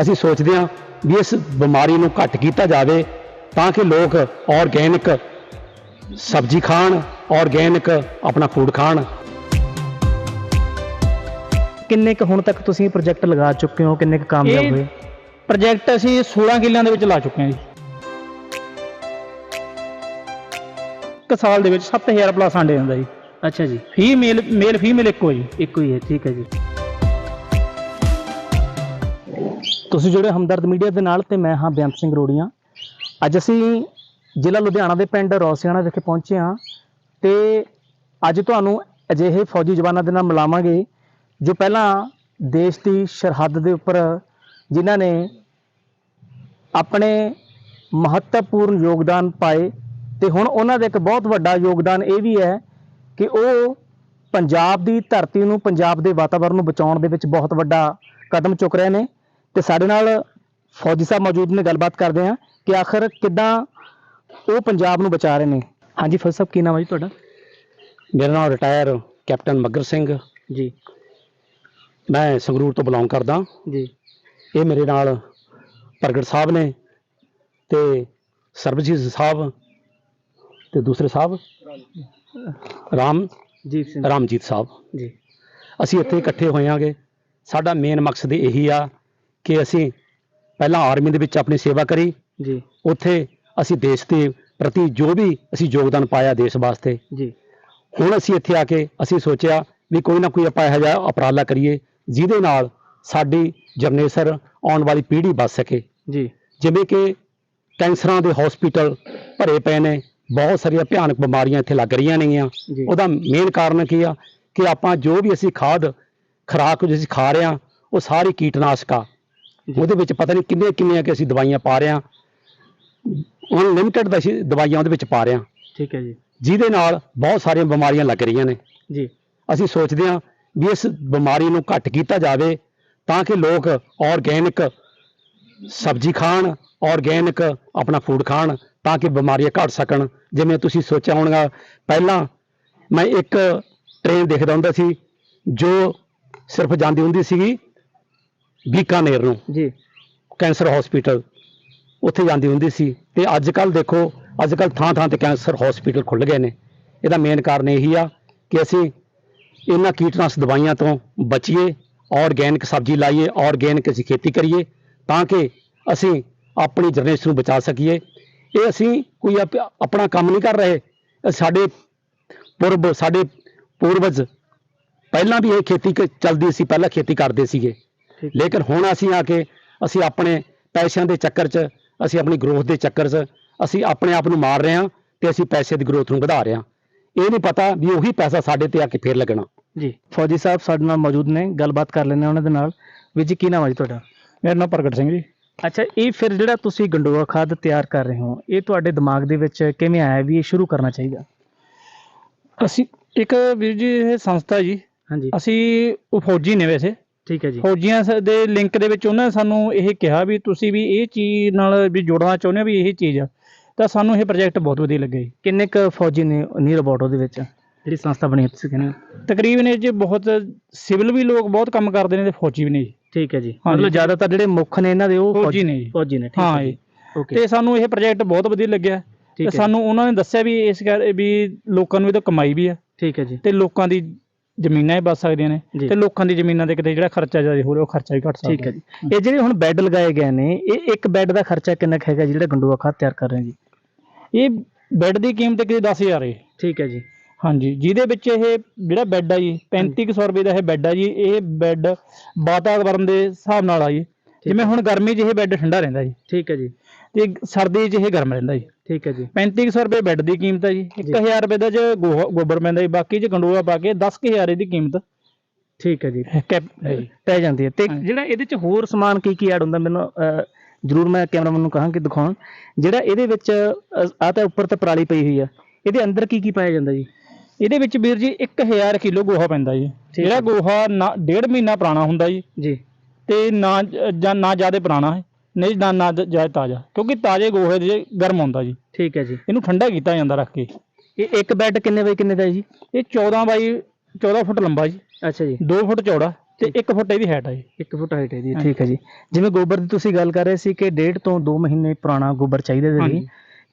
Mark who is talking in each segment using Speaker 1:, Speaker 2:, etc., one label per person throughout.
Speaker 1: ਅਸੀਂ ਸੋਚਦੇ ਹਾਂ ਵੀ ਇਸ ਬਿਮਾਰੀ ਨੂੰ ਘੱਟ ਕੀਤਾ ਜਾਵੇ ਤਾਂ ਕਿ ਲੋਕ ਆਰਗੈਨਿਕ ਸਬਜ਼ੀ ਖਾਣ ਆਰਗੈਨਿਕ ਆਪਣਾ ਫੂਡ ਖਾਣ।
Speaker 2: ਕਿੰਨੇ ਕੁ ਹੁਣ ਤੱਕ ਤੁਸੀਂ ਪ੍ਰੋਜੈਕਟ ਲਗਾ ਚੁੱਕੇ ਹੋ? ਕਿੰਨੇ ਕੁ ਕਾਮਯਾਬ ਹੋਏ?
Speaker 3: ਪ੍ਰੋਜੈਕਟ ਅਸੀਂ 16 ਕਿੱਲਿਆਂ ਦੇ ਵਿੱਚ ਲਾ ਚੁੱਕੇ ਹਾਂ ਜੀ। ਇੱਕ ਸਾਲ ਦੇ ਵਿੱਚ 7000 ਪਲੱਸ ਆਂਡੇ ਹੁੰਦਾ ਜੀ।
Speaker 2: ਅੱਛਾ ਜੀ।
Speaker 3: ਫੀਮੇਲ ਮੇਲ ਫੀਮੇਲ ਇੱਕੋ ਜੀ।
Speaker 2: ਇੱਕੋ ਹੀ ਹੈ ਠੀਕ ਹੈ ਜੀ। ਤੁਸੀਂ ਜੁੜੇ ਹਮਦਰਦ ਮੀਡੀਆ ਦੇ ਨਾਲ ਤੇ ਮੈਂ ਹਾਂ ਬੇਅੰਤ ਸਿੰਘ ਰੋੜੀਆਂ। ਅੱਜ ਅਸੀਂ ਜ਼ਿਲ੍ਹਾ ਲੁਧਿਆਣਾ ਦੇ ਪਿੰਡ ਰੌਸਿਆਣਾ ਵਿਖੇ ਪਹੁੰਚੇ ਹਾਂ ਤੇ ਅੱਜ ਤੁਹਾਨੂੰ ਅਜਿਹੇ ਫੌਜੀ ਜਵਾਨਾਂ ਦੇ ਨਾਲ ਮਿਲਾਵਾਂਗੇ ਜੋ ਪਹਿਲਾਂ ਦੇਸ਼ ਦੀ ਸਰਹੱਦ ਦੇ ਉੱਪਰ ਜਿਨ੍ਹਾਂ ਨੇ ਆਪਣੇ ਮਹੱਤਵਪੂਰਨ ਯੋਗਦਾਨ ਪਾਏ ਤੇ ਹੁਣ ਉਹਨਾਂ ਦਾ ਇੱਕ ਬਹੁਤ ਵੱਡਾ ਯੋਗਦਾਨ ਇਹ ਵੀ ਹੈ ਕਿ ਉਹ ਪੰਜਾਬ ਦੀ ਧਰਤੀ ਨੂੰ, ਪੰਜਾਬ ਦੇ ਵਾਤਾਵਰਣ ਨੂੰ ਬਚਾਉਣ ਦੇ ਵਿੱਚ ਬਹੁਤ ਵੱਡਾ ਕਦਮ ਚੁੱਕ ਰਹੇ ਨੇ। ਤੇ ਸਾਡੇ ਨਾਲ ਫੌਜੀ ਸਾਹਿਬ ਮੌਜੂਦ ਨੇ ਗੱਲਬਾਤ ਕਰਦੇ ਹਾਂ ਕਿ ਆਖਰ ਕਿੱਦਾਂ ਉਹ ਪੰਜਾਬ ਨੂੰ ਬਚਾ ਰਹੇ ਨੇ। ਹਾਂਜੀ ਫੌਜੀ ਸਾਹਿਬ ਕੀ ਨਾਮ ਹੈ ਜੀ ਤੁਹਾਡਾ?
Speaker 1: ਮੇਰਾ ਨਾਮ ਰਿਟਾਇਰ ਕੈਪਟਨ ਮੱਗਰ ਸਿੰਘ।
Speaker 2: ਜੀ।
Speaker 1: ਮੈਂ ਸੰਗਰੂਰ ਤੋਂ ਬਿਲੋਂਗ ਕਰਦਾ।
Speaker 2: ਜੀ।
Speaker 1: ਇਹ ਮੇਰੇ ਨਾਲ ਪ੍ਰਗਟ ਸਾਹਿਬ ਨੇ ਤੇ ਸਰਬਜੀਤ ਸਾਹਿਬ ਤੇ ਦੂਸਰੇ ਸਾਹਿਬ ਰਾਮ
Speaker 2: ਜੀਤ ਸਿੰਘ।
Speaker 1: ਰਾਮਜੀਤ ਸਾਹਿਬ।
Speaker 2: ਜੀ।
Speaker 1: ਅਸੀਂ ਇੱਥੇ ਇਕੱਠੇ ਹੋਇਆਂਗੇ। ਸਾਡਾ ਮੇਨ ਮਕਸਦ ਇਹੀ ਆ ਕਿ ਅਸੀਂ ਪਹਿਲਾਂ ਆਰਮੀ ਦੇ ਵਿੱਚ ਆਪਣੀ ਸੇਵਾ ਕਰੀ।
Speaker 2: ਜੀ।
Speaker 1: ਉੱਥੇ ਅਸੀਂ ਦੇਸ਼ ਦੇ ਪ੍ਰਤੀ ਜੋ ਵੀ ਅਸੀਂ ਯੋਗਦਾਨ ਪਾਇਆ ਦੇਸ਼ ਵਾਸਤੇ।
Speaker 2: ਜੀ।
Speaker 1: ਹੁਣ ਅਸੀਂ ਇੱਥੇ ਆ ਕੇ ਅਸੀਂ ਸੋਚਿਆ ਵੀ ਕੋਈ ਨਾ ਕੋਈ ਆਪਾਂ ਇਹੋ ਜਿਹਾ ਉਪਰਾਲਾ ਕਰੀਏ ਜਿਹਦੇ ਨਾਲ ਸਾਡੀ ਜਰਨੇਸਰ ਆਉਣ ਵਾਲੀ ਪੀੜ੍ਹੀ ਬਚ ਸਕੇ।
Speaker 2: ਜੀ।
Speaker 1: ਜਿਵੇਂ ਕਿ ਕੈਂਸਰਾਂ ਦੇ ਹਸਪੀਟਲ ਭਰੇ ਪਏ ਨੇ ਬਹੁਤ ਸਾਰੀਆਂ ਭਿਆਨਕ ਬਿਮਾਰੀਆਂ ਇੱਥੇ ਲੱਗ ਰਹੀਆਂ ਨੇਗੀਆਂ। ਉਹਦਾ ਮੇਨ ਕਾਰਨ ਕੀ ਆ? ਕਿ ਆਪਾਂ ਜੋ ਵੀ ਅਸੀਂ ਖਾਦ ਖੁਰਾਕ ਜੋ ਅਸੀਂ ਖਾ ਰਹੇ ਹਾਂ ਉਹ ਸਾਰੀ ਕੀਟਨਾਸ਼ਕ ਆ। ਉਹਦੇ ਵਿੱਚ ਪਤਾ ਨਹੀਂ ਕਿੰਨੀਆਂ ਕਿੰਨੀਆਂ ਕਿ ਅਸੀਂ ਦਵਾਈਆਂ ਪਾ ਰਹੇ ਹਾਂ। ਅਨਲਿਮਿਟਿਡ ਅਸੀਂ ਦਵਾਈਆਂ ਉਹਦੇ ਵਿੱਚ ਪਾ ਰਹੇ ਹਾਂ।
Speaker 2: ਠੀਕ ਹੈ ਜੀ।
Speaker 1: ਜਿਹਦੇ ਨਾਲ ਬਹੁਤ ਸਾਰੀਆਂ ਬਿਮਾਰੀਆਂ ਲੱਗ ਰਹੀਆਂ ਨੇ।
Speaker 2: ਜੀ।
Speaker 1: ਅਸੀਂ ਸੋਚਦੇ ਹਾਂ ਵੀ ਇਸ ਬਿਮਾਰੀ ਨੂੰ ਘੱਟ ਕੀਤਾ ਜਾਵੇ ਤਾਂ ਕਿ ਲੋਕ ਆਰਗੈਨਿਕ ਸਬਜ਼ੀ ਖਾਣ ਆਰਗੈਨਿਕ ਆਪਣਾ ਫੂਡ ਖਾਣ ਤਾਂ ਕਿ ਬਿਮਾਰੀਆਂ ਘਟ ਸਕਣ। ਜਿਵੇਂ ਤੁਸੀਂ ਸੋਚਿਆ ਹੋਣਗਾ ਪਹਿਲਾਂ ਮੈਂ ਇੱਕ ਟ੍ਰੇਨ ਦੇਖਦਾ ਹੁੰਦਾ ਸੀ ਜੋ ਸਿਰਫ ਜਾਂਦੀ ਹੁੰਦੀ ਸੀਗੀ। ਬੀਕਾਨੇਰ ਨੂੰ।
Speaker 2: ਜੀ।
Speaker 1: ਕੈਂਸਰ ਹਸਪੀਟਲ ਉੱਥੇ ਜਾਂਦੀ ਹੁੰਦੀ ਸੀ। ਤੇ ਅੱਜ ਕੱਲ ਦੇਖੋ ਅੱਜ ਕੱਲ ਥਾਂ ਥਾਂ ਤੇ ਕੈਂਸਰ ਹਸਪੀਟਲ ਖੁੱਲ ਗਏ ਨੇ। ਇਹਦਾ ਮੇਨ ਕਾਰਨ ਇਹੀ ਆ ਕਿ ਅਸੀਂ ਇਹਨਾਂ ਕੀਟਨਾਸ਼ਕ ਦਵਾਈਆਂ ਤੋਂ ਬਚੀਏ ਆਰਗੈਨਿਕ ਸਬਜ਼ੀ ਲਾਈਏ ਆਰਗੈਨਿਕ ਅਸੀਂ ਖੇਤੀ ਕਰੀਏ ਤਾਂ ਕਿ ਅਸੀਂ ਆਪਣੀ ਜਨਰੇਸ਼ਨ ਨੂੰ ਬਚਾ ਸਕੀਏ। ਇਹ ਅਸੀਂ ਕੋਈ ਆਪ- ਆਪਣਾ ਕੰਮ ਨਹੀਂ ਕਰ ਰਹੇ। ਸਾਡੇ ਪੁਰਬ ਸਾਡੇ ਪੂਰਵਜ ਪਹਿਲਾਂ ਵੀ ਇਹ ਖੇਤੀ ਚੱਲਦੀ ਸੀ ਪਹਿਲਾਂ ਖੇਤੀ ਕਰਦੇ ਸੀਗੇ। ਲੇਕਿਨ ਹੁਣ ਅਸੀਂ ਆ ਕੇ ਅਸੀਂ ਆਪਣੇ ਪੈਸਿਆਂ ਦੇ ਚੱਕਰ 'ਚ ਅਸੀਂ ਆਪਣੀ ਗਰੋਥ ਦੇ ਚੱਕਰ 'ਚ ਅਸੀਂ ਆਪਣੇ ਆਪ ਨੂੰ ਮਾਰ ਰਹੇ ਹਾਂ ਤੇ ਅਸੀਂ ਪੈਸੇ ਦੀ ਗਰੋਥ ਨੂੰ ਵਧਾ ਰਹੇ ਹਾਂ। ਇਹ ਨਹੀਂ ਪਤਾ ਵੀ ਉਹੀ ਪੈਸਾ ਸਾਡੇ ਤੇ ਆ ਕੇ ਫੇਰ ਲੱਗਣਾ।
Speaker 2: ਜੀ। ਫੌਜੀ ਸਾਹਿਬ ਸਾਡੇ ਨਾਲ ਮੌਜੂਦ ਨੇ ਗੱਲਬਾਤ ਕਰ ਲੈਂਦੇ ਹਾਂ ਉਹਨਾਂ ਦੇ ਨਾਲ। ਵੀਰ ਜੀ ਕੀ ਨਾਮ ਹੈ ਜੀ ਤੁਹਾਡਾ?
Speaker 3: ਮੇਰਾ ਨਾਮ ਪ੍ਰਗਟ ਸਿੰਘ ਜੀ।
Speaker 2: ਅੱਛਾ ਇਹ ਫਿਰ ਜਿਹੜਾ ਤੁਸੀਂ ਗੰਡੋਆ ਖਾਦ ਤਿਆਰ ਕਰ ਰਹੇ ਹੋ ਇਹ ਤੁਹਾਡੇ ਦਿਮਾਗ ਦੇ ਵਿੱਚ ਕਿਵੇਂ ਆਇਆ ਵੀ ਇਹ ਸ਼ੁਰੂ ਕਰਨਾ ਚਾਹੀਦਾ?
Speaker 3: ਅਸੀਂ ਇੱਕ ਵੀਰ ਜੀ ਇਹ ਸੰਸਥਾ ਜੀ।
Speaker 2: ਹਾਂਜੀ।
Speaker 3: ਅਸੀਂ ਉਹ ਫੌਜੀ ਨੇ ਵੈਸੇ।
Speaker 2: ਠੀਕ ਹੈ ਜੀ।
Speaker 3: ਫੌਜੀਆਂ ਦੇ ਲਿੰਕ ਦੇ ਵਿੱਚ ਉਹਨਾਂ ਨੇ ਸਾਨੂੰ ਇਹ ਕਿਹਾ ਵੀ ਤੁਸੀਂ ਵੀ ਇਹ ਚੀਜ਼ ਨਾਲ ਵੀ ਜੁੜਨਾ ਚਾਹੁੰਦੇ ਹੋ ਵੀ ਇਹ ਚੀਜ਼ ਆ। ਤਾਂ ਸਾਨੂੰ ਇਹ ਪ੍ਰੋਜੈਕਟ ਬਹੁਤ ਵਧੀਆ ਲੱਗਿਆ ਜੀ।
Speaker 2: ਕਿੰਨੇ ਕ ਫੌਜੀ ਨੇ ਨੀ ਰੋਬੋਟੋ ਦੇ ਵਿੱਚ? ਜਿਹੜੀ ਸੰਸਥਾ ਬਣੀ ਹੈ ਤੁਸੀਂ ਕਹਿੰਦੇ?
Speaker 3: ਤਕਰੀਬਨ ਇਹ 'ਚ ਬਹੁਤ ਸਿਵਲ ਵੀ ਲੋਕ ਬਹੁਤ ਕੰਮ ਕਰਦੇ ਨੇ ਤੇ ਫੌਜੀ ਵੀ ਨੇ ਜੀ।
Speaker 2: ਠੀਕ ਹੈ ਜੀ। ਮਤਲਬ ਜ਼ਿਆਦਾਤਰ ਜਿਹੜੇ ਮੁੱਖ ਨੇ ਇਹਨਾਂ ਦੇ ਉਹ
Speaker 3: ਫੌਜੀ ਨੇ ਜੀ।
Speaker 2: ਫੌਜੀ ਨੇ ਠੀਕ
Speaker 3: ਹਾਂ
Speaker 2: ਹੈ
Speaker 3: ਜੀ। ਤੇ ਸਾਨੂੰ ਇਹ ਪ੍ਰੋਜੈਕਟ ਬਹੁਤ ਵਧੀਆ ਲੱਗਿਆ। ਤੇ ਸਾਨੂੰ ਉਹਨਾਂ ਨੇ ਦੱਸਿਆ ਵੀ ਇਸ ਕਰ ਵੀ ਲੋਕਾਂ ਨੂੰ ਇਹ ਤੋਂ ਕਮਾਈ ਵੀ ਆ।
Speaker 2: ਠੀਕ ਹੈ ਜੀ।
Speaker 3: ਤੇ ਲੋਕਾਂ ਦੀ ਜ਼ਮੀਨਾਂ ਹੀ ਬਚ ਸਕਦੀਆਂ ਨੇ
Speaker 2: ਜੀ।
Speaker 3: ਤੇ ਲੋਕਾਂ ਦੀ ਜ਼ਮੀਨਾਂ ਤੇ ਕਿਤੇ ਜਿਹੜਾ ਖਰਚਾ ਜ਼ਿਆਦਾ ਹੋ ਰਿਹਾ ਉਹ ਖਰਚਾ ਵੀ ਘਟ ਸਕਦਾ
Speaker 2: ਠੀਕ ਹੈ ਜੀ। ਇਹ ਜਿਹੜੇ ਹੁਣ ਬੈੱਡ ਲਗਾਏ ਗਏ ਨੇ ਇਹ ਇੱਕ ਬੈੱਡ ਦਾ ਖਰਚਾ ਕਿੰਨਾ ਕੁ ਹੈਗਾ ਜੀ ਜਿਹੜਾ ਗੰਡੋਆ ਖਾਦ ਤਿਆਰ ਕਰ ਰਹੇ ਜੀ?
Speaker 3: ਇਹ ਬੈੱਡ ਦੀ ਕੀਮਤ ਕਿਤੇ 10000 ਹੈ।
Speaker 2: ਠੀਕ ਹੈ ਜੀ।
Speaker 3: ਹਾਂਜੀ ਜਿਹਦੇ ਵਿੱਚ ਇਹ ਜਿਹੜਾ ਬੈੱਡ ਆ ਜੀ 3500 ਰੁਪਏ ਦਾ ਇਹ ਬੈੱਡ ਆ ਜੀ ਇਹ ਬੈੱਡ ਵਾਤਾਵਰਨ ਦੇ ਹਿਸਾਬ ਨਾਲ ਆ ਜੀ। ਜਿਵੇਂ ਹੁਣ ਗਰਮੀ 'ਚ ਇਹ ਬੈੱਡ ਠੰਡਾ ਰਹਿੰਦਾ ਜੀ।
Speaker 2: ਠੀਕ ਹੈ ਜੀ।
Speaker 3: ਤੇ ਸਰਦੀ 'ਚ ਇਹ ਗਰਮ ਰਹਿੰਦਾ ਜੀ।
Speaker 2: ਠੀਕ ਹੈ ਜੀ।
Speaker 3: 3500 ਰੁਪਏ ਬੈੱਡ ਦੀ ਕੀਮਤ ਹੈ ਜੀ। 1000 ਰੁਪਏ ਦਾ ਗੋਹਾ- ਗੋਬਰ ਪੈਂਦਾ ਜੀ ਬਾਕੀ ਚ ਗੰਡੋਆ ਪਾ ਕੇ 10000 ਇਹਦੀ ਕੀਮਤ।
Speaker 2: ਠੀਕ ਹੈ ਜੀ।
Speaker 3: ਹੈ ਜੀ।
Speaker 2: ਪੈ ਜਾਂਦੀ ਹੈ। ਤੇ। ਜਿਹੜਾ ਇਹਦੇ ਚ ਹੋਰ ਸਮਾਨ ਕੀ ਕੀ ਐਡ ਹੁੰਦਾ? ਮੈਨੂੰ ਜ਼ਰੂਰ ਮੈਂ ਕੈਮਰਾਮੈਨ ਨੂੰ ਕਹਾਂ ਕਿ ਦਿਖਾਉਣ। ਜਿਹੜਾ ਇਹਦੇ ਵਿੱਚ ਆ ਤਾਂ ਉੱਪਰ ਤੇ ਪਰਾਲੀ ਪਈ ਹੋਈ ਆ। ਇਹਦੇ ਅੰਦਰ ਕੀ ਕੀ ਪਾਇਆ ਜਾਂਦਾ ਜੀ?
Speaker 3: ਇਹਦੇ ਵਿੱਚ ਵੀਰ ਜੀ 1000 ਕਿਲੋ ਗੋਹਾ ਪੈਂਦਾ ਜੀ। ਜਿਹੜਾ
Speaker 2: ਹੈ।
Speaker 3: ਗੋਹਾ ਨਾ ਡੇਢ ਮਹੀਨਾ ਪੁਰਾਣਾ ਹੁੰਦਾ ਜੀ।
Speaker 2: ਜੀ।
Speaker 3: ਤੇ ਨਾ ਜ- ਜਾਂ ਨਾ ਜ਼ਿਆਦਾ ਪੁਰਾਣਾ ਹੈ। ਨਹੀਂ ਨਾ ਨਾ ਜ਼ਿਆਦਾ ਤਾਜ਼ਾ ਕਿਉਂਕਿ ਤਾਜ਼ੇ ਗੋਹੇ ਦੇ ਗਰਮ ਹੁੰਦਾ ਜੀ।
Speaker 2: ਠੀਕ ਹੈ ਜੀ।
Speaker 3: ਇਹਨੂੰ ਠੰਡਾ ਕੀਤਾ ਜਾਂਦਾ ਰੱਖ ਕੇ।
Speaker 2: ਇਹ ਇੱਕ ਬੈੱਡ ਕਿੰਨੇ ਬਾਈ ਕਿੰਨੇ ਦਾ ਹੈ ਜੀ?
Speaker 3: ਇਹ 14 ਬਾਈ 14 ਫੁੱਟ ਲੰਬਾ ਜੀ।
Speaker 2: ਅੱਛਾ ਜੀ।
Speaker 3: 2 ਫੁੱਟ ਚੌੜਾ ਤੇ 1 ਫੁੱਟ ਇਹਦੀ ਹਾਈਟ ਆ ਜੀ।
Speaker 2: 1 ਫੁੱਟ ਹਾਈਟ ਹੈ ਜੀ। ਠੀਕ ਹੈ ਜੀ। ਜਿਵੇਂ ਗੋਬਰ ਦੀ ਤੁਸੀਂ ਗੱਲ ਕਰ ਰਹੇ ਸੀ ਕਿ ਡੇਢ ਤੋਂ 2 ਮਹੀਨੇ ਪੁਰਾਣਾ ਗੋਬਰ ਚਾਹੀਦਾ ਦੇ ਲਈ।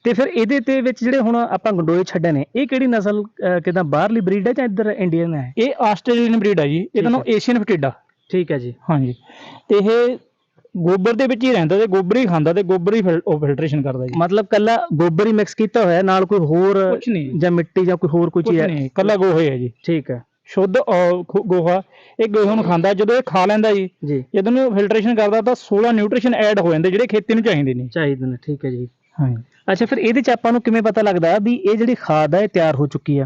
Speaker 2: ਤੇ ਫਿਰ ਇਹਦੇ ਤੇ ਵਿੱਚ ਜਿਹੜੇ ਹੁਣ ਆਪਾਂ ਗੰਡੋਏ ਛੱਡੇ ਨੇ ਇਹ ਕਿਹੜੀ ਨਸਲ ਕਿੱਦਾਂ ਬਾਹਰਲੀ ਬਰੀਡ ਹੈ ਜਾਂ ਇੱਧਰ ਇੰਡੀਅਨ ਹੈ?
Speaker 3: ਇਹ ਆਸਟ੍ਰੇਲੀਅਨ ਬਰੀਡ ਆ ਜੀ। ਇਹਦਾ ਨਾਮ ਏਸ਼ੀਅਨ ਫਟੀਡਾ
Speaker 2: ਠੀਕ ਹੈ ਜੀ।
Speaker 3: ਹਾਂਜੀ। ਤੇ ਇਹ ਗੋਬਰ ਦੇ ਵਿੱਚ ਹੀ ਰਹਿੰਦਾ ਤੇ ਗੋਬਰ ਹੀ ਖਾਂਦਾ ਤੇ ਗੋਬਰ ਹੀ ਫਿਲ- ਉਹ ਫਿਲਟਰੇਸ਼ਨ ਕਰਦਾ ਜੀ।
Speaker 2: ਮਤਲਬ ਕੱਲਾ ਗੋਬਰ ਹੀ ਮਿਕਸ ਕੀਤਾ ਹੋਇਆ ਨਾਲ ਕੋਈ ਹੋਰ
Speaker 3: ਕੁਛ ਨਹੀਂ।
Speaker 2: ਜਾਂ ਮਿੱਟੀ ਜਾਂ ਕੋਈ ਹੋਰ ਕੋਈ
Speaker 3: ਕੁਛ
Speaker 2: ਚੀਜ਼ ਹੈ?
Speaker 3: ਨਹੀਂ ਕੱਲਾ ਗੋਹੇ ਹੈ ਜੀ।
Speaker 2: ਠੀਕ ਹੈ।
Speaker 3: ਸ਼ੁੱਧ ਅਹ, ਖੋ- ਗੋਹਾ। ਇਹ ਗੋਹੇ ਨੂੰ ਖਾਂਦਾ ਜਦੋਂ ਇਹ ਖਾ ਲੈਂਦਾ ਜੀ
Speaker 2: ਜੀ।
Speaker 3: ਜਦੋਂ ਨੂੰ ਫਿਲਟਰੇਸ਼ਨ ਕਰਦਾ ਤਾਂ 16 ਨਿਊਟ੍ਰੀਸ਼ਨ ਐਡ ਹੋ ਜਾਂਦੇ ਜਿਹੜੇ ਖੇਤੀ ਨੂੰ ਚਾਹੀਦੇ ਨੇ।
Speaker 2: ਚਾਹੀਦੇ ਨੇ ਠੀਕ ਹੈ ਜੀ।
Speaker 3: ਹਾਂਜੀ।
Speaker 2: ਅੱਛਾ ਫਿਰ ਇਹਦੇ ਚ ਆਪਾਂ ਨੂੰ ਕਿਵੇਂ ਪਤਾ ਲੱਗਦਾ ਵੀ ਇਹ ਜਿਹੜੀ ਖਾਦ ਹੈ ਇਹ ਤਿਆਰ ਹੋ ਚੁੱਕੀ ਆ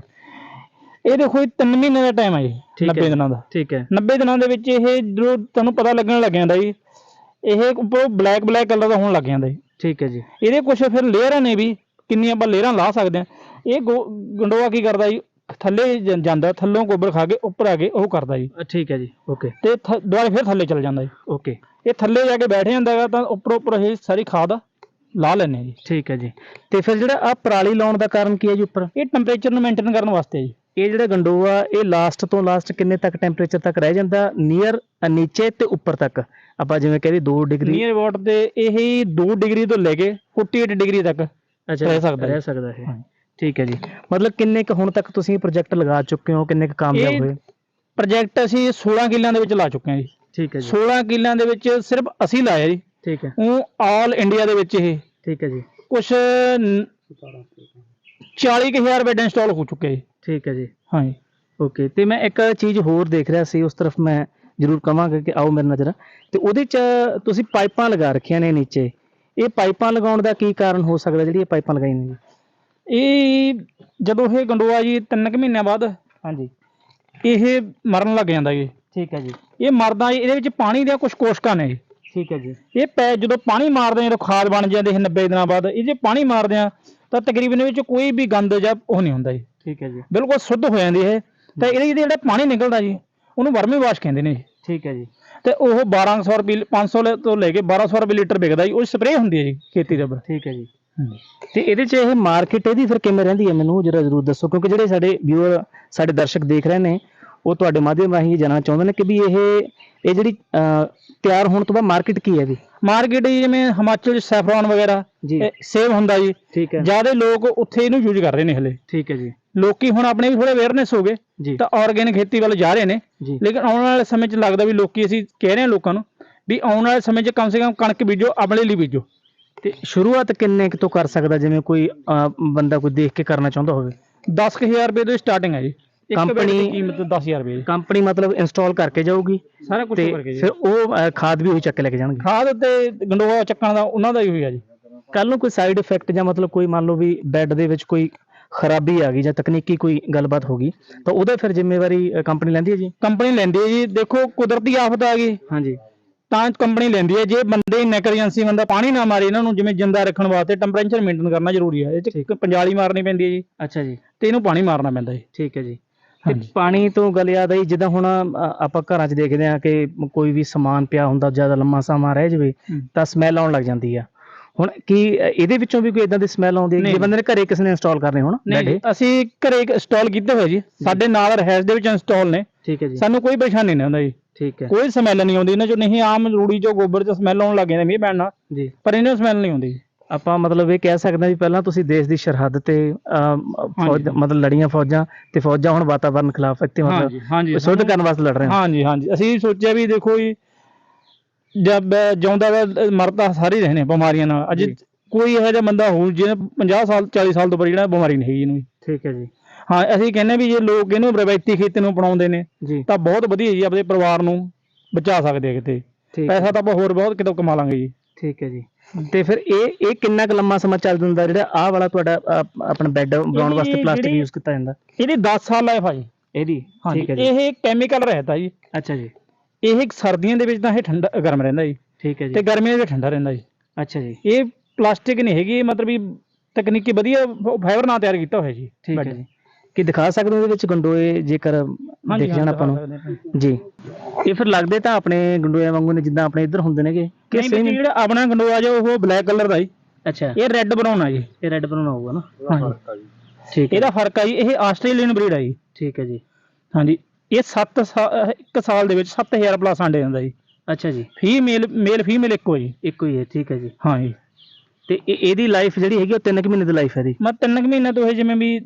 Speaker 3: ਇਹ ਦੇਖੋ ਇਹ 3 ਮਹੀਨੇ ਦਾ ਟਾਈਮ ਹੈ ਜੀ
Speaker 2: ਠੀਕ ਹੈ
Speaker 3: 90 ਦਿਨਾਂ ਦਾ।
Speaker 2: ਠੀਕ ਹੈ।
Speaker 3: 90 ਦਿਨਾਂ ਦੇ ਵਿੱਚ ਇਹ ਜਦੋਂ ਤੁਹਾਨੂੰ ਪਤਾ ਲੱਗਣ ਲੱਗ ਜਾਂਦਾ ਜੀ ਇਹ ਉੱਪਰੋਂ ਬਲੈਕ ਬਲੈਕ ਕਲਰ ਦਾ ਹੋਣ ਲੱਗ ਜਾਂਦਾ। ਜੀ
Speaker 2: ਠੀਕ ਹੈ ਜੀ।
Speaker 3: ਇਹਦੇ ਕੁਝ ਫਿਰ ਲੇਅਰਾਂ ਨੇ ਵੀ ਕਿੰਨੀਆਂ ਆਪਾਂ ਲੇਅਰਾਂ ਲਾ ਸਕਦੇ ਆ ਇਹ ਗੰਡੋਆ ਕੀ ਕਰਦਾ ਜੀ? ਥੱਲੇ ਜਾਂਦਾ ਥੱਲੋਂ ਗੋਬਰ ਖਾ ਕੇ ਉੱਪਰ ਆ ਕੇ ਉਹ ਕਰਦਾ ਜੀ।
Speaker 2: ਠੀਕ ਹੈ ਜੀ ਓਕੇ
Speaker 3: ਤੇ ਦੁਬਾਰਾ ਫਿਰ ਥੱਲੇ ਚਲ ਜਾਂਦਾ ਜੀ।
Speaker 2: ਓਕੇ
Speaker 3: ਇਹ ਥੱਲੇ ਜਾ ਕੇ ਬੈਠ ਜਾਂਦਾ ਹੈਗਾ ਤਾਂ ਉੱਪਰ ਉੱਪਰ ਇਹ ਸਾਰੀ ਖਾਦ ਲਾ ਆ ਜੀ।
Speaker 2: ਠੀਕ ਹੈ ਜੀ। ਤੇ ਫਿਰ ਜਿਹੜਾ ਆ ਪਰਾਲੀ ਲਾਉਣ ਦਾ ਕਾਰਨ ਕੀ ਹੈ ਜੀ ਉੱਪਰ?
Speaker 3: ਇਹ ਟੈਂਪਰੇਚਰ ਨੂੰ ਮੇਨਟੇਨ ਕਰਨ ਵਾਸਤੇ ਜੀ।
Speaker 2: ਇਹ ਜਿਹੜਾ ਗੰਡੋਆ ਇਹ ਲਾਸਟ ਤੋਂ ਲਾਸਟ ਕਿੰਨੇ ਤੱਕ ਟੈਂਪਰੇਚਰ ਤੱਕ ਰਹਿ ਜਾਂਦਾ? ਨੀਅਰ ਨੀਚੇ ਤੇ ਉੱਪਰ ਤੱਕ। ਆਪਾਂ ਜਿਵੇਂ ਕਹਿੰਦੇ 2 ਡਿਗਰੀ।
Speaker 3: ਨੀਅਰ ਅਬਾਊਟ ਤੇ ਇਹ 2 ਡਿਗਰੀ ਤੋਂ ਲੈ ਕੇ 48 ਡਿਗਰੀ ਤੱਕ
Speaker 2: ਅੱਛਾ
Speaker 3: ਰਹਿ ਸਕਦਾ
Speaker 2: ਰਹਿ। ਸਕਦਾ ਹੈ। ਠੀਕ ਹੈ ਜੀ। ਮਤਲਬ ਕਿੰਨੇ ਕੁ ਹੁਣ ਤੱਕ ਤੁਸੀਂ ਪ੍ਰੋਜੈਕਟ ਲਗਾ ਚੁੱਕੇ ਹੋ? ਕਿੰਨੇ ਕੁ ਕਾਮਯਾਬ ਹੋਏ?
Speaker 3: ਪ੍ਰੋਜੈਕਟ ਅਸੀਂ 16 ਕਿੱਲਿਆਂ ਦੇ ਵਿੱਚ ਲਾ ਚੁੱਕੇ ਹਾਂ ਜੀ।
Speaker 2: ਠੀਕ ਹੈ ਜੀ।
Speaker 3: 16 ਕਿੱਲਿਆਂ ਦੇ ਵਿੱਚ ਸਿਰਫ ਅਸੀਂ ਲਾਇਆ ਜੀ।
Speaker 2: ਠੀਕ ਹੈ।
Speaker 3: ਉਹ ਆਲ ਇੰਡੀਆ ਦੇ ਵਿੱਚ ਇਹ।
Speaker 2: ਠੀਕ ਹੈ ਜੀ।
Speaker 3: ਕੁਛ 40000 ਬੈੱਡ ਇੰਸਟਾਲ ਹੋ ਚੁੱਕੇ ਜੀ।
Speaker 2: ਠੀਕ ਹੈ ਜੀ।
Speaker 3: ਹਾਂਜੀ।
Speaker 2: ਓਕੇ ਤੇ ਮੈਂ ਇੱਕ ਚੀਜ਼ ਹੋਰ ਦੇਖ ਰਿਹਾ ਸੀ ਉਸ ਤਰਫ ਮੈਂ ਜ਼ਰੂਰ ਕਵਾਂਗਾ ਕਿ ਆਓ ਮੇਰੇ ਨਜ਼ਰ ਤੇ ਉਹਦੇ ਚ ਤੁਸੀਂ ਪਾਈਪਾਂ ਲਗਾ ਰੱਖੀਆਂ ਨੇ ਨੀਚੇ। ਇਹ ਪਾਈਪਾਂ ਲਗਾਉਣ ਦਾ ਕੀ ਕਾਰਨ ਹੋ ਸਕਦਾ ਜਿਹੜੀ ਇਹ ਪਾਈਪਾਂ ਲਗਾਈ ਨੇ ਜੀ?
Speaker 3: ਇਹ ਜਦੋਂ ਇਹ ਗੰਡੋਆ ਜੀ ਤਿੰਨ ਕੁ ਮਹੀਨਿਆਂ ਬਾਅਦ
Speaker 2: ਹਾਂਜੀ।
Speaker 3: ਇਹ ਮਰਨ ਲੱਗ ਜਾਂਦਾ ਜੀ।
Speaker 2: ਠੀਕ ਹੈ ਜੀ।
Speaker 3: ਇਹ ਮਰਦਾ ਜੀ ਇਹਦੇ ਵਿੱਚ ਪਾਣੀ ਦੀਆਂ ਕੁਝ ਕੋਸ਼ਕਾਂ ਨੇ। ਜੀ
Speaker 2: ਠੀਕ ਹੈ ਜੀ।
Speaker 3: ਇਹ ਪੈ ਜਦੋਂ ਪਾਣੀ ਮਾਰਦੇ ਆ ਜਦੋਂ ਖਾਦ ਬਣ ਜਾਂਦੇ ਇਹ 90 ਦਿਨਾਂ ਬਾਅਦ ਇਹ ਜੇ ਪਾਣੀ ਮਾਰਦੇ ਆ ਤਾਂ ਤਕਰੀਬਨ ਵਿੱਚ ਕੋਈ ਵੀ ਗੰਦ ਜਾਂ ਉਹ ਨਹੀਂ ਹੁੰਦਾ ਜੀ।
Speaker 2: ਠੀਕ ਹੈ ਜੀ।
Speaker 3: ਬਿਲਕੁਲ ਸ਼ੁੱਧ ਹੋ ਜਾਂਦੀ ਇਹ। ਤਾਂ ਇਹਦੇ ਜਿਹੜਾ ਪਾਣੀ ਨਿਕਲਦਾ ਜੀ ਉਹਨੂੰ ਵਰਮੀ ਵਾਸ਼ ਕਹਿੰਦੇ ਨੇ ਜੀ।
Speaker 2: ਠੀਕ ਹੈ ਜੀ।
Speaker 3: ਤੇ ਉਹ 1200 ਰੁਪਏ 500 ਲੈ- ਤੋਂ ਲੈ ਕੇ 1200 ਰੁਪਏ ਲੀਟਰ ਵਿਕਦਾ ਜੀ ਉਹ ਸਪਰੇਅ ਹੁੰਦੀ ਹੈ ਜੀ ਖੇਤੀ ਉੱਪਰ।
Speaker 2: ਠੀਕ ਹੈ ਜੀ। ਤੇ ਇਹਦੇ ਚ ਇਹ ਮਾਰਕੀਟ ਇਹਦੀ ਫਿਰ ਕਿਵੇਂ ਰਹਿੰਦੀ ਹੈ ਮੈਨੂੰ ਜਰਾ ਜ਼ਰੂਰ ਦੱਸੋ ਕਿਉਂਕਿ ਜਿਹੜੇ ਸਾਡੇ ਵਿਊਅਰ ਸਾਡੇ ਦਰਸ਼ਕ ਦੇਖ ਰਹੇ ਨੇ ਉਹ ਤੁਹਾਡੇ ਮਾਧਿਅਮ ਰਾਹੀਂ ਜਾਣਨਾ ਚਾਹੁੰਦੇ ਨੇ ਕਿ ਵੀ ਇਹ ਇਹ ਜਿਹੜੀ ਤਿਆਰ ਹੋਣ ਤੋਂ ਬਾਅਦ ਮਾਰਕੀਟ ਕੀ ਹੈ ਇਹਦੀ
Speaker 3: ਮਾਰਕੀਟ ਜਿਵੇਂ ਹਿਮਾਚਲ ਚ ਸੈਫਰੋਨ ਵਗੈਰਾ
Speaker 2: ਜੀ।
Speaker 3: ਸੇਵ ਹੁੰਦਾ ਜੀ।
Speaker 2: ਠੀਕ ਹੈ।
Speaker 3: ਜ਼ਿਆਦਾ ਲੋਕ ਉੱਥੇ ਇਹਨੂੰ ਯੂਜ਼ ਕਰ ਰਹੇ ਨੇ ਹਲੇ।
Speaker 2: ਠੀਕ ਹੈ ਜੀ।
Speaker 3: ਲੋਕੀ ਹੁਣ ਆਪਣੇ ਵੀ ਥੋੜੇ ਅਵੇਅਰਨੈਸ ਹੋ ਗਏ
Speaker 2: ਜੀ।
Speaker 3: ਤਾਂ ਆਰਗੇਨਿਕ ਖੇਤੀ ਵੱਲ ਜਾ ਰਹੇ ਨੇ।
Speaker 2: ਜੀ।
Speaker 3: ਲੇਕਿਨ ਆਉਣ ਵਾਲੇ ਸਮੇਂ 'ਚ ਲੱਗਦਾ ਵੀ ਲੋਕੀ ਅਸੀਂ ਕਹਿ ਰਹੇ ਹਾਂ ਲੋਕਾਂ ਨੂੰ ਵੀ ਆਉਣ ਵਾਲੇ ਸਮੇਂ 'ਚ ਕਮ ਸੇ ਕਮ ਕਣਕ ਬੀਜੋ ਆਪਣੇ ਲਈ ਬੀਜੋ।
Speaker 2: ਤੇ ਸ਼ੁਰੂਆਤ ਕਿੰਨੇ ਕੁ ਤੋਂ ਕਰ ਸਕਦਾ ਜਿਵੇਂ ਕੋਈ ਬੰਦਾ ਕੋਈ ਦੇਖ ਕੇ ਕਰਨਾ ਚਾਹੁੰਦਾ ਹੋਵੇ?
Speaker 3: 10000 ਰੁਪਏ ਤੋਂ ਸਟਾਰਟਿੰਗ ਹੈ ਜੀ। ਦੀ
Speaker 2: Company-
Speaker 3: ਕੀਮਤ 10000 ਰੁਪਏ ਜੀ
Speaker 2: ਕੰਪਨੀ ਮਤਲਬ ਇੰਸਟਾਲ ਕਰਕੇ ਜਾਊਗੀ
Speaker 3: ਸਾਰਾ ਕੁਝ
Speaker 2: ਤੇ
Speaker 3: ਕਰਕੇ ਜੀ
Speaker 2: ਫਿਰ ਉਹ ਖਾਦ ਵੀ ਉਹੀ ਚੱਕ ਲੈ ਕੇ ਜਾਣਗੇ।
Speaker 3: ਖਾਦ ਤੇ ਗੰਡੋਆ ਚੱਕਣ ਦਾ ਉਹਨਾਂ ਦਾ ਹੀ ਹੋਇਆ ਜੀ।
Speaker 2: ਕੱਲ ਨੂੰ ਕੋਈ ਸਾਈਡ ਇਫੈਕਟ ਜਾਂ ਮਤਲਬ ਕੋਈ ਮੰਨ ਲਓ ਵੀ ਬੈੱਡ ਦੇ ਵਿੱਚ ਕੋਈ ਖਰਾਬੀ ਆ ਗਈ ਜਾਂ ਤਕਨੀਕੀ ਕੋਈ ਗੱਲਬਾਤ ਹੋ ਗਈ ਤਾਂ ਉਹਦਾ ਫਿਰ ਜ਼ਿੰਮੇਵਾਰੀ ਕੰਪਨੀ ਲੈਂਦੀ ਹੈ ਜੀ?
Speaker 3: ਕੰਪਨੀ ਲੈਂਦੀ ਹੈ ਜੀ। ਦੇਖੋ ਕੁਦਰਤੀ ਆਫਤ ਆ ਗਈ।
Speaker 2: ਹਾਂਜੀ।
Speaker 3: ਤਾਂ ਕੰਪਨੀ ਲੈਂਦੀ ਹੈ। ਜੇ ਬੰਦੇ ਨੈਗਲੀਜੈਂਸੀ ਬੰਦਾ ਪਾਣੀ ਨਾ ਮਾਰੇ ਇਹਨਾਂ ਨੂੰ ਜਿਵੇਂ ਜਿੰਦਾ ਰੱਖਣ ਵਾਸਤੇ ਟੈਂਪਰੇਚਰ ਮੇਨਟੇਨ ਕਰਨਾ ਜ਼ਰੂਰੀ ਹੈ ਇਹ 'ਚ ਇੱਕ ਪੰਜਾਲੀ ਮਾਰਨੀ ਪੈਂਦੀ ਹੈ ਜੀ।
Speaker 2: ਅੱਛਾ ਜੀ।
Speaker 3: ਤੇ ਇਹਨੂੰ ਪਾਣੀ ਮਾਰਨਾ ਪੈਂਦਾ ਜੀ।
Speaker 2: ਠੀਕ ਹੈ ਜੀ। ਤੇ। ਪਾਣੀ ਤੋਂ ਗੱਲ ਯਾਦ ਆਈ ਜਿੱਦਾਂ ਹੁਣ ਅ, ਆਪਾਂ ਘਰਾਂ 'ਚ ਦੇਖਦੇ ਆ ਕਿ ਕੋਈ ਵੀ ਸਮਾਨ ਪਿਆ ਹੁੰਦਾ ਜ਼ਿਆਦਾ ਲੰਮਾ ਸਮਾਂ ਰਹਿ ਜਾਵੇ
Speaker 3: ਹੂੰ।
Speaker 2: ਤਾਂ ਸਮੈਲ ਆਉਣ ਲੱਗ ਜਾਂਦੀ ਆ। ਹੁਣ ਕੀ ਅ, ਇਹਦੇ ਵਿੱਚੋਂ ਵੀ ਕੋਈ ਇਦਾਂ ਦੀ ਸਮੈਲ ਆਉਂਦੀ ਹੈ ਜੇ
Speaker 3: ਨਹੀਂ।
Speaker 2: ਬੰਦੇ ਨੇ ਘਰੇ ਕਿਸੇ ਨੇ ਇੰਸਟਾਲ ਕਰਨੇ ਹੋਣ
Speaker 3: ਨਹੀਂ ਅਸੀਂ ਘਰੇ ਇੰਸਟਾਲ ਕੀਤੇ ਹੋਏ ਜੀ। ਸਾਡੇ ਨਾਲ ਰਹਿਸ਼ ਦੇ ਵਿੱਚ ਇੰਸਟਾਲ ਨੇ।
Speaker 2: ਠੀਕ ਹੈ ਜੀ।
Speaker 3: ਸਾਨੂੰ ਕੋਈ ਪਰੇਸ਼ਾਨੀ ਨਹੀਂ ਹੁੰਦਾ ਜੀ।
Speaker 2: ਠੀਕ ਹੈ।
Speaker 3: ਕੋਈ ਸਮੈਲ ਨਹੀਂ ਆਉਂਦੀ। ਇਹਨਾਂ ਚੋਂ ਨਹੀਂ ਆਮ ਰੂੜੀ ਚੋਂ ਗੋਬਰ ਚੋਂ ਸਮੈਲ ਆਉਣ ਲੱਗ ਜਾਂਦੀ ਮੀਂਹ ਪੈਣ ਨਾਲ।
Speaker 2: ਜੀ।
Speaker 3: ਪਰ ਇਹਨਾਂ ਨੂੰ ਸਮੈਲ ਨਹੀਂ ਆਉਂਦੀ।
Speaker 2: ਆਪਾਂ ਮਤਲਬ ਇਹ ਕਹਿ ਸਕਦੇ ਹਾਂ ਵੀ ਪਹਿਲਾਂ ਤੁਸੀਂ ਦੇਸ਼ ਦੀ ਸਰਹੱਦ ਤੇ ਅਮ, ਫੌਜ
Speaker 3: ਹਾਂਜੀ।
Speaker 2: ਮਤਲਬ ਲੜੀਆਂ ਫੌਜਾਂ ਤੇ ਫੌਜਾਂ ਹੁਣ ਵਾਤਾਵਰਨ ਖਿਲਾਫ ਇੱਥੇ ਮਤਲਬ
Speaker 3: ਹਾਂਜੀ
Speaker 2: ਸ਼ੁੱਧ ਕਰਨ ਵਾਸਤੇ ਲੜ ਰਹੇ ਹੋ।
Speaker 3: ਹਾਂਜੀ ਹਾਂਜੀ। ਅਸੀਂ ਸੋਚਿਆ ਵੀ ਦੇਖੋ ਜੀ ਜਦ ਜਿਉਂਦਾ ਵਾ ਮਰਦਾ ਸਾਰੇ ਹੀ ਰਹੇ ਨੇ ਬਿਮਾਰੀਆਂ ਨਾਲ। ਅੱਜ
Speaker 2: ਜੀ।
Speaker 3: ਕੋਈ ਇਹੋ ਜਿਹਾ ਬੰਦਾ ਹੋਊ ਜਿਹਨੇ 50 ਸਾਲ 40 ਸਾਲ ਤੋਂ ਉੱਪਰ ਜਿਹੜਾ ਬਿਮਾਰੀ ਨਹੀਂ ਹੈਗੀ ਇਹਨੂੰ
Speaker 2: ਠੀਕ ਹੈ ਜੀ।
Speaker 3: ਹਾਂ ਅਸੀਂ ਕਹਿੰਦੇ ਵੀ ਜੇ ਲੋਕ ਇਹਨੂੰ ਰਵਾਇਤੀ ਖੇਤੀ ਨੂੰ ਅਪਣਾਉਂਦੇ ਨੇ
Speaker 2: ਜੀ।
Speaker 3: ਤਾਂ ਬਹੁਤ ਵਧੀਆ ਜੀ ਆਪਣੇ ਪਰਿਵਾਰ ਨੂੰ ਬਚਾ ਸਕਦੇ ਆ ਕਿਤੇ।
Speaker 2: ਠੀਕ
Speaker 3: ਪੈਸਾ ਤਾਂ ਆਪਾਂ ਹੋਰ ਬਹੁਤ ਕਿਤੋਂ ਕਮਾ ਲਾਂਗੇ ਜੀ।
Speaker 2: ਠੀਕ ਹੈ ਜੀ। ਤੇ ਫਿਰ ਇਹ ਇਹ ਕਿੰਨਾ ਕੁ ਲੰਮਾ ਸਮਾਂ ਚੱਲ ਜਾਂਦਾ ਜਿਹੜਾ ਆਹ ਵਾਲਾ ਤੁਹਾਡਾ ਅ, ਆਪਣਾ ਬੈੱਡ ਬਣਾਉਣ ਵਾਸਤੇ ਪਲਾਸਟਿਕ
Speaker 3: ਜਿਹੜੀ-
Speaker 2: ਯੂਜ਼ ਕੀਤਾ ਜਾਂਦਾ?
Speaker 3: ਇਹਦੀ 10 ਸਾਲ ਲਾਈਫ ਆ ਜੀ।
Speaker 2: ਇਹਦੀ?
Speaker 3: ਹਾਂਜੀ।
Speaker 2: ਠੀਕ ਹੈ ਜੀ।
Speaker 3: ਇਹ ਕੈਮੀਕਲ ਰਹਿਤਾ ਜੀ।
Speaker 2: ਅੱਛਾ ਜੀ।
Speaker 3: ਇਹ ਸਰਦੀਆਂ ਦੇ ਵਿੱਚ ਤਾਂ ਇਹ ਠੰਡਾ ਗਰਮ ਰਹਿੰਦਾ ਜੀ।
Speaker 2: ਠੀਕ ਹੈ
Speaker 3: ਤੇ
Speaker 2: ਜੀ
Speaker 3: ਗਰਮੀਆਂ ਦੇ ਵਿੱਚ ਠੰਡਾ ਰਹਿੰਦਾ ਜੀ।
Speaker 2: ਅੱਛਾ ਜੀ।
Speaker 3: ਇਹ ਪਲਾਸਟਿਕ ਨਹੀਂ ਹੈਗੀ ਇਹ ਮਤਲਬ ਵੀ ਤਕਨੀਕੀ ਵਧੀਆ ਫਾਈਬਰ ਨਾਲ ਤਿਆਰ ਕੀਤਾ ਹੋਇਆ ਜੀ
Speaker 2: ਠੀਕ ਹੈ
Speaker 3: ਬੈੱਡ।
Speaker 2: ਜੀ। ਕੀ ਦਿਖਾ ਸਕਦੇ ਹੋ ਇਹਦੇ ਵਿੱਚ ਗੰਡੋਏ ਜੇਕਰ
Speaker 3: ਹਾਂਜੀ,
Speaker 2: ਦਿਖ ਜਾਣ
Speaker 3: ਹਾਂ,
Speaker 2: ਆਪਾਂ ਨੂੰ?
Speaker 3: ਦਿਖਾ ਸਕਦੇ ਹਾਂ।
Speaker 2: ਜੀ। ਇਹ ਫਿਰ ਲੱਗਦੇ ਤਾਂ ਆਪਣੇ ਗੰਡੋਏ ਵਾਂਗੂ ਨੇ ਜਿੱਦਾਂ ਆਪਣੇ ਇੱਧਰ ਹੁੰਦੇ ਨੇਗੇ। ਕਿ
Speaker 3: ਨਹੀਂ ਜੀ, ਜਿਹੜਾ ਆਪਣਾ ਗੰਡੋਆ ਜੋ ਉਹ ਬਲੈਕ ਕਲਰ ਦਾ ਜੀ।
Speaker 2: ਅੱਛਾ।
Speaker 3: ਇਹ ਰੈੱਡ ਬਰਾਊਨ ਆ ਜੀ।
Speaker 2: ਇਹ ਰੈੱਡ ਬਣਾਉਣਾ ਹੋਊਗਾ ਨਾ।
Speaker 3: ਹਾਂਜੀ।
Speaker 2: ਠੀਕ ਹੈ।
Speaker 3: ਇਹਦਾ ਫ਼ਰਕ ਆ ਜੀ ਇਹ ਆਸਟ੍ਰੇਲੀਅਨ ਬਰੀਡ ਆ ਜੀ।
Speaker 2: ਠੀਕ ਹੈ ਜੀ।
Speaker 3: ਹਾਂਜੀ। ਇਹ 7 ਇੱਕ ਸਾਲ ਦੇ ਵਿੱਚ 7000 ਪਲੱਸ ਆਂਡੇ ਦਿੰਦਾ ਜੀ।
Speaker 2: ਅੱਛਾ ਜੀ।
Speaker 3: ਫੀਮੇਲ ਮੇਲ ਫੀਮੇਲ ਇੱਕੋ ਜੀ।
Speaker 2: ਇੱਕੋ ਹੀ ਹੈ ਠੀਕ ਹੈ ਜੀ।
Speaker 3: ਹਾਂ ਜੀ
Speaker 2: ਤੇ ਇਹ- ਇਹਦੀ ਲਾਈਫ ਜਿਹੜੀ ਹੈਗੀ ਉਹ 3 ਕੁ ਮਹੀਨੇ ਦੀ ਲਾਈਫ ਹੈ ਦੀ
Speaker 3: ਮੈਂ ਤਿੰਨ ਕੁ ਮਹੀਨੇ ਤੋਂ ਇਹ ਜਿਵੇਂ ਵੀ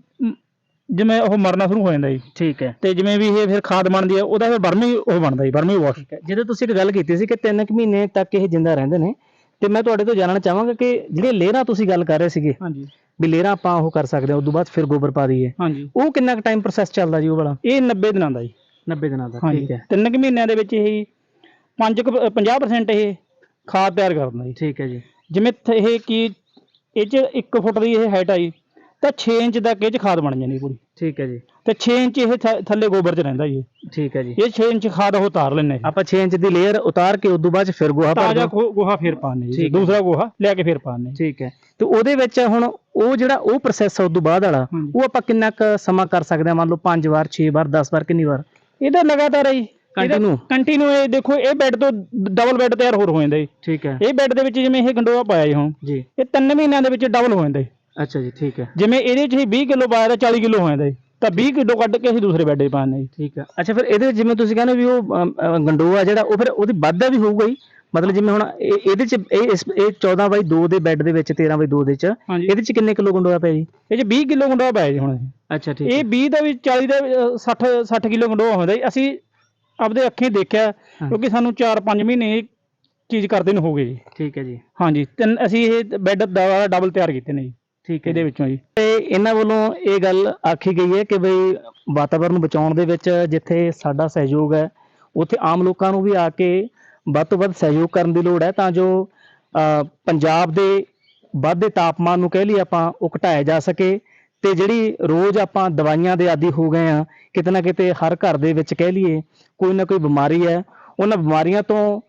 Speaker 3: ਜਿਵੇਂ ਉਹ ਮਰਨਾ ਸ਼ੁਰੂ ਹੋ ਜਾਂਦਾ ਜੀ।
Speaker 2: ਠੀਕ ਹੈ।
Speaker 3: ਤੇ ਜਿਵੇਂ ਵੀ ਇਹ ਫਿਰ ਖਾਦ ਬਣਦੀ ਹੈ ਉਹਦਾ ਫਿਰ ਬਰਮੀ ਉਹ ਬਣਦਾ ਜੀ ਬਰਮੀ ਵਾਸ਼
Speaker 2: ਜਦੋਂ ਤੁਸੀਂ ਇੱਕ ਗੱਲ ਕੀਤੀ ਸੀ ਕਿ 3 ਕੁ ਮਹੀਨੇ ਤੱਕ ਇਹ ਜਿੰਦਾ ਰਹਿੰਦੇ ਨੇ ਤੇ ਮੈਂ ਤੁਹਾਡੇ ਤੋਂ ਜਾਣਨਾ ਚਾਹਾਂਗਾ ਕਿ ਜਿਹੜੀਆਂ ਲੇਅਰਾਂ ਤੁਸੀਂ ਗੱਲ ਕਰ ਰਹੇ ਸੀਗੇ
Speaker 3: ਹਾਂਜੀ।
Speaker 2: ਵੀ ਲੇਅਰਾਂ ਆਪਾਂ ਉਹ ਕਰ ਸਕਦੇ ਹਾਂ ਉਸ ਤੋਂ ਬਾਅਦ ਫਿਰ ਗੋਬਰ ਪਾ ਦਈਏ।
Speaker 3: ਹਾਂਜੀ।
Speaker 2: ਉਹ ਕਿੰਨਾ ਕੁ ਟਾਈਮ ਪ੍ਰੋਸੈਸ ਚੱਲਦਾ ਜੀ ਉਹ ਵਾਲਾ?
Speaker 3: ਇਹ 90 ਦਿਨਾਂ ਦਾ ਜੀ।
Speaker 2: 90 ਦਿਨਾਂ ਦਾ ਠੀਕ ਹੈ।
Speaker 3: ਤਿੰਨ ਕੁ ਮਹੀਨਿਆਂ ਦੇ ਵਿੱਚ ਇਹ 5 50% ਇਹ ਖਾਦ ਤਿਆਰ ਕਰ ਦਿੰਦਾ ਜੀ।
Speaker 2: ਠੀਕ ਹੈ ਜੀ।
Speaker 3: ਜਿਵੇਂ ਇਹ ਕੀ ਇਹ ਚ 1 ਫੁੱਟ ਦੀ ਇਹ ਹਾਈਟ ਆਈ ਤਾਂ 6 ਇੰਚ ਤੱਕ ਇਹ ਚ ਖਾਦ ਬਣ ਜਾਣੀ ਪੂਰੀ।
Speaker 2: ਠੀਕ ਹੈ ਜੀ।
Speaker 3: ਤੇ 6 ਇੰਚ ਇਹ ਥ- ਥੱਲੇ ਗੋਬਰ ਚ ਰਹਿੰਦਾ ਜੀ ਇਹ।
Speaker 2: ਠੀਕ ਹੈ ਜੀ।
Speaker 3: ਇਹ 6 ਇੰਚ ਖਾਦ ਉਹ ਉਤਾਰ ਲੈਣੇ
Speaker 2: ਆਪਾਂ 6 ਇੰਚ ਦੀ ਲੇਅਰ ਉਤਾਰ ਕੇ ਉਦੋਂ ਬਾਅਦ 'ਚ ਫਿਰ ਗੋਹਾ ਭਰ
Speaker 3: ਤਾਜ਼ਾ
Speaker 2: ਦਿਓ।
Speaker 3: ਗੋ- ਗੋਹਾ ਫੇਰ ਪਾਣੇ ਜੀ।
Speaker 2: ਠੀਕ ਹੈ।
Speaker 3: ਦੂਸਰਾ ਗੋਹਾ ਲਿਆ ਕੇ ਫੇਰ ਪਾਣੇ
Speaker 2: ਠੀਕ ਹੈ। ਤੇ ਉਹਦੇ ਵਿੱਚ ਹੁਣ ਉਹ ਜਿਹੜਾ ਉਹ ਪ੍ਰੋਸੈਸ ਆ ਉਦੋਂ ਬਾਅਦ ਵਾਲਾ
Speaker 3: ਹਾਂਜੀ।
Speaker 2: ਉਹ ਆਪਾਂ ਕਿੰਨਾ ਕੁ ਸਮਾਂ ਕਰ ਸਕਦੇ ਹਾਂ ਮੰਨ ਲਓ 5 ਵਾਰ 6 ਵਾਰ 10 ਵਾਰ ਕਿੰਨੀ ਵਾਰ?
Speaker 3: ਇਹਦਾ ਲਗਾਤਾਰ ਹੈ ਜੀ।
Speaker 2: Continue?
Speaker 3: ਕੰਟੀਨਿਊ ਇਹ ਦੇਖੋ ਇਹ ਬੈੱਡ ਤੋਂ ਡਬਲ ਬੈੱਡ ਤਿਆਰ ਹੋਰ ਹੋ ਜਾਂਦਾ ਜੀ।
Speaker 2: ਠੀਕ ਹੈ।
Speaker 3: ਇਹ ਬੈੱਡ ਦੇ ਵਿੱਚ ਜਿਵੇਂ ਇਹ ਗੰਡੋਆ ਪਾਇਆ ਜੀ ਹੁਣ
Speaker 2: ਜੀ।
Speaker 3: ਇਹ 3 ਮਹੀਨਿਆਂ ਦੇ ਵਿੱਚ ਡਬਲ ਹੋ ਜਾਂਦਾ ਜੀ।
Speaker 2: ਅੱਛਾ ਜੀ ਠੀਕ ਹੈ।
Speaker 3: ਜਿਵੇਂ ਇਹਦੇ 'ਚ ਹੀ 20 ਕਿਲੋ ਪਾਇਆ ਤਾਂ 40 ਕਿਲੋ ਹੋ ਜਾਂਦਾ ਜੀ। ਤਾਂ 20 ਕਿਲੋ ਕੱਢ ਕੇ ਅਸੀਂ ਦੂਸਰੇ ਬੈੱਡ 'ਚ ਪਾਉਂਦੇ ਜੀ।
Speaker 2: ਠੀਕ ਹੈ। ਅੱਛਾ ਫਿਰ ਇਹਦੇ ਵਿੱਚ ਜਿਵੇਂ ਤੁਸੀਂ ਕਹਿੰਦੇ ਵੀ ਉਹ ਅਮ, ਅਮ, ਗੰਡੋਆ ਜਿਹੜਾ ਉਹ ਫਿਰ ਉਹਦੀ ਵਾਧਾ ਵੀ ਹੋਊਗਾ ਹੀ ਮਤਲਬ ਜਿਵੇਂ ਹੁਣ ਇਹ- ਇਹਦੇ ਚ ਇਹ ਇਸ- ਇਹ 14 ਬਾਈ 2 ਦੇ ਬੈੱਡ ਦੇ ਵਿੱਚ 13 ਬਾਈ 2 ਦੇ ਚ
Speaker 3: ਹਾਂਜੀ।
Speaker 2: ਇਹਦੇ ਚ ਕਿੰਨੇ ਕਿਲੋ ਗੰਡੋਆ ਪਿਆ ਜੀ?
Speaker 3: ਇਹ 'ਚ 20 ਕਿਲੋ ਗੰਡੋਆ ਪਾਇਆ ਜੀ ਹੁਣ ਅਸੀਂ
Speaker 2: ਅੱਛਾ ਠੀਕ
Speaker 3: ਇਹ 20 ਦਾ ਵੀ 40 ਦਾ ਵੀ, ਅ, 60 60 ਕਿਲੋ ਗੰਡੋਆ ਹੁੰਦਾ ਜੀ। ਅਸੀਂ ਆਪਦੇ ਅੱਖੀਂ ਦੇਖਿਆ
Speaker 2: ਹਾਂ।
Speaker 3: ਕਿਉਂਕਿ ਸਾਨੂੰ 4-5 ਮਹੀਨੇ ਇਹ ਚੀਜ਼ ਕਰਦੇ ਨੂੰ ਹੋ ਗਏ ਜੀ।
Speaker 2: ਠੀਕ ਹੈ ਜੀ।
Speaker 3: ਹਾਂਜੀ ਤਿੰਨ ਅਸੀਂ ਇਹ ਬੈੱਡ ਦਾ ਡਬਲ ਤਿਆਰ ਕੀਤੇ ਨੇ ਜੀ।
Speaker 2: ਠੀਕ ਹੈ
Speaker 3: ਇਹਦੇ ਵਿੱਚੋਂ ਜੀ।
Speaker 2: ਤੇ ਇਹਨਾਂ ਵੱਲੋਂ ਇਹ ਗੱਲ ਆਖੀ ਗਈ ਹੈ ਕਿ ਬਈ ਵਾਤਾਵਰਨ ਨੂੰ ਬਚਾਉਣ ਦੇ ਵਿੱਚ ਜਿੱਥੇ ਸਾਡਾ ਸਹਿਯੋਗ ਹੈ ਉੱਥੇ ਆਮ ਲੋਕਾਂ ਨੂੰ ਵੀ ਆ ਕੇ ਵੱਧ ਤੋਂ ਵੱਧ ਸਹਿਯੋਗ ਕਰਨ ਦੀ ਲੋੜ ਹੈ ਤਾਂ ਜੋ ਪੰਜਾਬ ਦੇ ਵੱਧਦੇ ਤਾਪਮਾਨ ਨੂੰ ਕਹਿ ਲਈ ਆਪਾਂ ਉਹ ਘਟਾਇਆ ਜਾ ਸਕੇ ਤੇ ਜਿਹੜੀ ਰੋਜ਼ ਆਪਾਂ ਦਵਾਈਆਂ ਦੇ ਆਦੀ ਹੋ ਗਏ ਆ ਕਿਤੇ ਨਾ ਕਿਤੇ ਹਰ ਘਰ ਦੇ ਵਿੱਚ ਕਹਿ ਲਈਏ ਕੋਈ ਨਾ ਕੋਈ ਬਿਮਾਰੀ ਹੈ ਉਹਨਾਂ ਬਿਮਾਰੀਆਂ ਤੋਂ